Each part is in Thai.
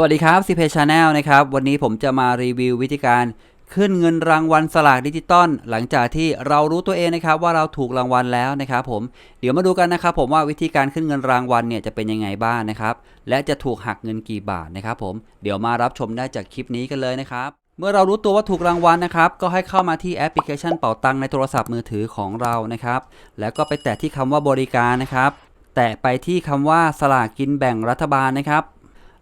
สวัสดีครับ c p Channel นะครับ วันนี้ผมจะมารีวิววิธีการขึ้นเงินรางวัลสลากดิจิตอลหลังจากที่เรารู้ตัวเองนะครับว่าเราถูกรางวัลแล้วนะครับผมเดี๋ยวมาดูกันนะครับผมว่าวิธีการขึ้นเงินรางวัลเนี่ยจะเป็นยังไงบ้างนะครับ และจะถูกหักเงินกี่บาทนะครับผมเดี๋ยวมารับชมได้จากคลิปนี้กันเลยนะครับเมื่อเรารู้ตัวว่าถูกรางวัลนะครับ ก็ให้เข้ามาที่แอปพลิเคชันเป๋าตังในโทรศัพท์มือถือของเรานะครับ แล้วก็ไปแตะที่คำว่าบริการนะครับ แตะไปที่คำว่าสลากกินแบ่งรัฐบาลนะครับ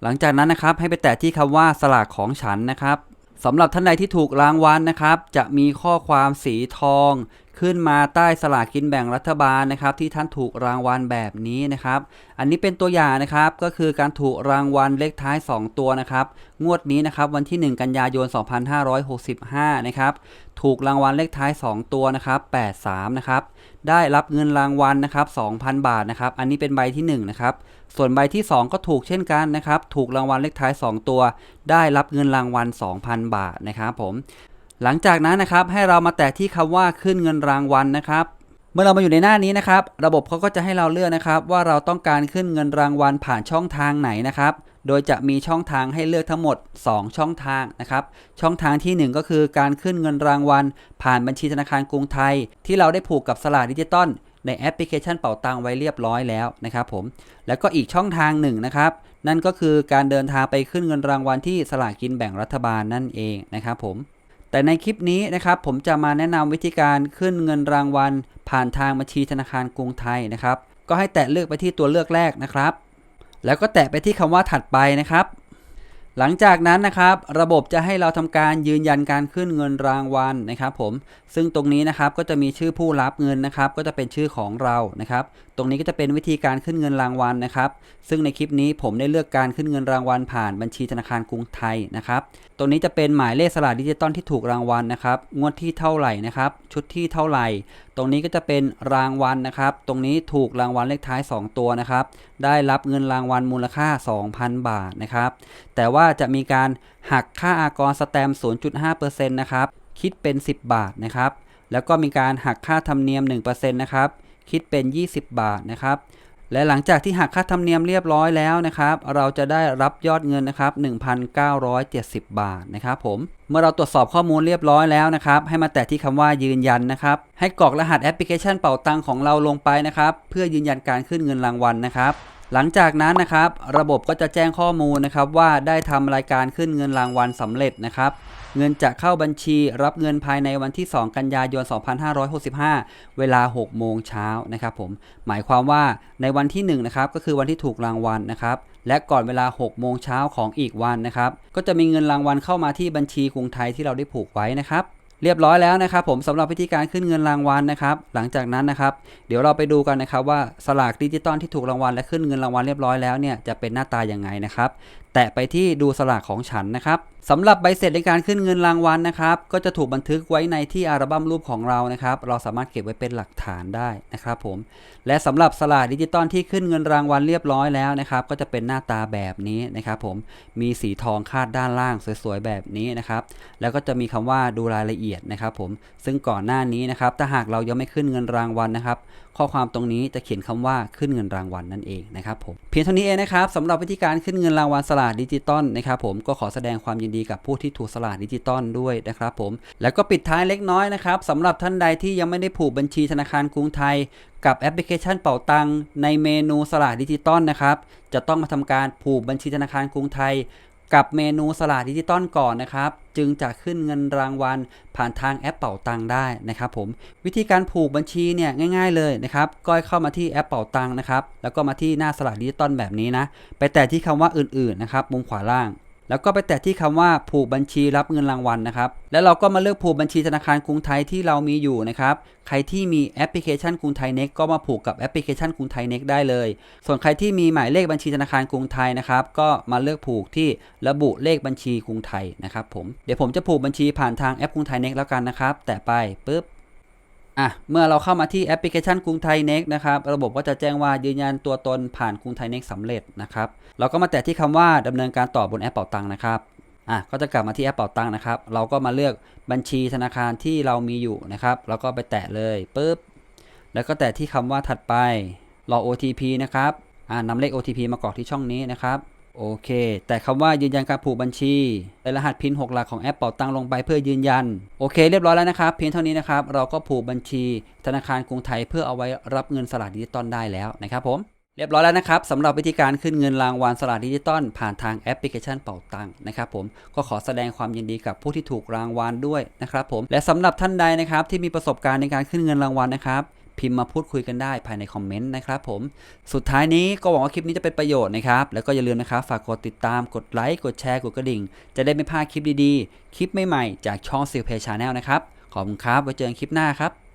หลังจากนั้นนะครับให้ไปแตะที่คำว่าสลากของฉันนะครับสำหรับท่านใดที่ถูกรางวัลนะครับ จะมีข้อความสีทอง ขึ้นมาใต้สลากกินแบ่งรัฐบาลนะครับที่ท่านถูกรางวัลแบบนี้นะครับ อันนี้เป็นตัวอย่างนะครับก็คือการถูกรางวัลเลขท้าย 2 ตัวนะครับงวดนี้นะครับวันที่ 1 กันยายน 2565 นะครับถูกรางวัลเลขท้าย 2 ตัวนะครับ83 นะครับได้รับเงินรางวัลนะครับ2,000 บาทนะครับอันนี้เป็นใบที่ 1 นะครับส่วนใบที่ 2 ก็ถูกเช่นกันนะครับถูกรางวัลเลขท้าย 2 ตัว ได้รับเงินรางวัล 2,000 บาทนะครับผม หลังจากนั้นนะครับให้เรามาแตะที่คำว่าขึ้นเงินรางวัลนะครับ เมื่อเรามาอยู่ในหน้านี้นะครับ ระบบเขาก็จะให้เราเลือกนะครับ ว่าเราต้องการขึ้นเงินรางวัลผ่านช่องทางไหนนะครับ โดยจะมีช่องทางให้เลือกทั้งหมด 2 ช่องทางนะครับ ช่องทางทีหนึ่1 ก็คือการขึ้นเงินรางวัล ผ่านบัญชีธนาคารกรุงไทย ที่เราได้ผูกกับสลากดิจิตอลในแอปพลิเคชันเป๋าตังไว้เรียบร้อยแล้วนะครับผมแล้วก็อีกช่องทางหนึ่งนะครับ นั่นก็คือการเดินทางไปขึ้นเงินรางวัลที่สลากกินแบ่งรัฐบาลนั่นเองนะครับผม แต่ในคลิปนี้นะครับผมจะมาแนะนำวิธีการขึ้นเงินรางวัล ผ่านทางบัญชีธนาคารกรุงไทยนะครับ ก็ให้แตะเลือกไปที่ตัวเลือกแรกนะครับ แล้วก็แตะไปที่คำว่าถัดไปนะครับ หลังจากนั้นนะครับ ระบบจะให้เราทำการยืนยันการขึ้นเงินรางวัลนะครับ ผมซึ่งตรงนี้นะครับก็จะมีชื่อผู้รับเงินนะครับ ก็จะเป็นชื่อของเรานะครับ ตรงนี้ก็จะเป็นวิธีการขึ้นเงินรางวัลนะครับ ซึ่งในคลิปนี้ผมได้เลือกการขึ้นเงินรางวัลผ่านบัญชีธนาคารกรุงไทยนะครับ ตรงนี้จะเป็นหมายเลขสลากดิจิตอลที่ถูกรางวัลนะครับ งวดที่เท่าไหร่นะครับ ชุดที่เท่าไหร่ ตรงนี้ก็จะเป็นรางวัลนะครับ ตรงนี้ถูกรางวัลเลขท้าย 2 ตัวนะครับ ได้รับเงินรางวัลมูลค่า 2,000 บาทนะครับ แต่ว่าจะมีการหักค่าอากรสแตมป์0.5%นะครับ คิดเป็น 10 บาทนะครับ แล้วก็มีการหักค่าธรรมเนียม 1%นะครับ คิดเป็น 20 บาทนะครับและหลังจากที่หักค่าธรรมเนียมเรียบร้อยแล้วนะครับ เราจะได้รับยอดเงินนะครับ1,970 บาทนะครับผม เมื่อเราตรวจสอบข้อมูลเรียบร้อยแล้วนะครับ ให้มาแตะที่คำว่ายืนยันนะครับ ให้กรอกรหัสแอปพลิเคชันเป่าตังของเราลงไปนะครับ เพื่อยืนยันการขึ้นเงินรางวัลนะครับ หลังจากนั้นนะครับ ระบบก็จะแจ้งข้อมูลนะครับว่าได้ทำรายการขึ้นเงินรางวัลสำเร็จนะครับ เงินจะเข้าบัญชีรับเงินภายในวันที่ 2 กันยายน 2565 เวลา 6 โมงเช้านะครับผม หมายความว่าในวันที่1นะครับก็คือวันที่ถูกรางวัลนะครับและก่อนเวลา 6 โมงเช้าของอีกวันนะครับ ก็จะมีเงินรางวัลเข้ามาที่บัญชีกรุงไทยที่เราได้ผูกไว้นะครับ เรียบร้อยแล้วนะครับ ผมสำหรับวิธีการขึ้นเงินรางวัลนะครับ หลังจากนั้นนะครับ เดี๋ยวเราไปดูกันนะครับว่าสลากดิจิตอลที่ถูกรางวัลและขึ้นเงินรางวัลเรียบร้อยแล้วเนี่ยจะเป็นหน้าตายังไงนะครับ แตะไปที่ดูสลากของฉันนะครับสำหรับใบเสร็จในการขึ้นเงินรางวัลนะครับ ก็จะถูกบันทึกไว้ในที่อัลบั้มรูปของเรานะครับ เราสามารถเก็บไว้เป็นหลักฐานได้นะครับผม และสำหรับสลากดิจิตอลที่ขึ้นเงินรางวัลเรียบร้อยแล้วนะครับ ก็จะเป็นหน้าตาแบบนี้นะครับผม มีสีทองคาดด้านล่างสวยๆแบบนี้นะครับ แล้วก็จะมีคำว่าดูรายละเอียดนะครับผม ซึ่งก่อนหน้านี้นะครับ ถ้าหากเรายังไม่ขึ้นเงินรางวัลนะครับ ข้อความตรงนี้จะเขียนคำว่าขึ้นเงินรางวัลนั่นเองนะครับผมเพียงเท่านี้เองนะครับสำหรับวิธีการขึ้นเงินรางวัลสลากดิจิตอลนะครับผมก็ขอแสดงความยินดีกับผู้ที่ถูกสลากดิจิตอลด้วยนะครับผมแล้วก็ปิดท้ายเล็กน้อยนะครับสำหรับท่านใดที่ยังไม่ได้ผูกบัญชีธนาคารกรุงไทยกับแอปพลิเคชันเป๋าตังในเมนูสลากดิจิตอลนะครับ จะต้องมาทำการผูกบัญชีธนาคารกรุงไทย กับเมนูสลากดิจิตอลก่อนนะครับ จึงจะขึ้นเงินรางวัลผ่านทางแอปเป่าตังได้นะครับผมวิธีการผูกบัญชีเนี่ยง่าย ๆเลยนะครับก็เข้ามาที่แอปเป่าตังนะครับแล้วก็มาที่หน้าสลากดิจิตอลแบบนี้นะไปแตะที่คำว่าอื่นๆนะครับมุมขวาล่าง แล้วก็ไปแตะที่คำว่าผูกบัญชีรับเงินรางวัลนะครับ แล้วเราก็มาเลือกผูกบัญชีธนาคารกรุงไทยที่เรามีอยู่นะครับ ใครที่มีแอปพลิเคชันกรุงไทยเน็กก็มาผูกกับแอปพลิเคชันกรุงไทยเน็กได้เลย ส่วนใครที่มีหมายเลขบัญชีธนาคารกรุงไทยนะครับ ก็มาเลือกผูกที่ระบุเลขบัญชีกรุงไทยนะครับผม เดี๋ยวผมจะผูกบัญชีผ่านทางแอปกรุงไทยเน็กแล้วกันนะครับ แตะไปปุ๊บ อะเมื่อเราเข้ามาที่แอปพลิเคชันกรุงไทยเน็กนะครับระบบก็จะแจ้งว่ายืนยันตัวตนผ่านกรุงไทยเน็กสำเร็จนะครับเราก็มาแตะที่คำว่าดำเนินการต่อบนแอปเป่าตังค์นะครับอะก็จะกลับมาที่แอปเป่าตังค์นะครับ เราก็มาเลือกบัญชีธนาคารที่เรามีอยู่นะครับแล้วก็ไปแตะเลยปุ๊บแล้วก็แตะที่คำว่าถัดไปรอ OTP นะครับอ่านำเลข OTP มากรอกที่ช่องนี้นะครับ โอเค แต่คำว่ายืนยันการผูกบัญชีใส่รหัสพิน 6 หลักของแอปเป่าตังลงไปเพื่อยืนยัน โอเค เรียบร้อยแล้วนะครับ เพียงเท่านี้นะครับ เราก็ผูกบัญชี ธนาคารกรุงไทยเพื่อเอาไว้รับเงินสลากดิจิตอลได้แล้วนะครับผม เรียบร้อยแล้วนะครับสำหรับวิธีการขึ้นเงินรางวัลสลากดิจิตอลผ่านทางแอปพลิเคชันเป่าตังนะครับผม ก็ขอแสดงความยินดีกับผู้ที่ถูกรางวัลด้วยนะครับผม และสำหรับท่านใดนะครับที่มีประสบการณ์ในการขึ้นเงินรางวัลนะครับ พิมพ์มาพูดคุยกันได้ภายในคอมเมนต์นะครับผม สุดท้ายนี้ก็หวังว่าคลิปนี้จะเป็นประโยชน์นะครับ แล้วก็อย่าลืมนะครับฝากกดติดตาม กดไลค์ กดแชร์ กดกระดิ่ง จะได้ไม่พลาดคลิปดีๆ คลิปใหม่ๆ จากช่องสิลเพย์ชาแนลนะครับ ขอบคุณครับ ไว้เจอกันคลิปหน้าครับ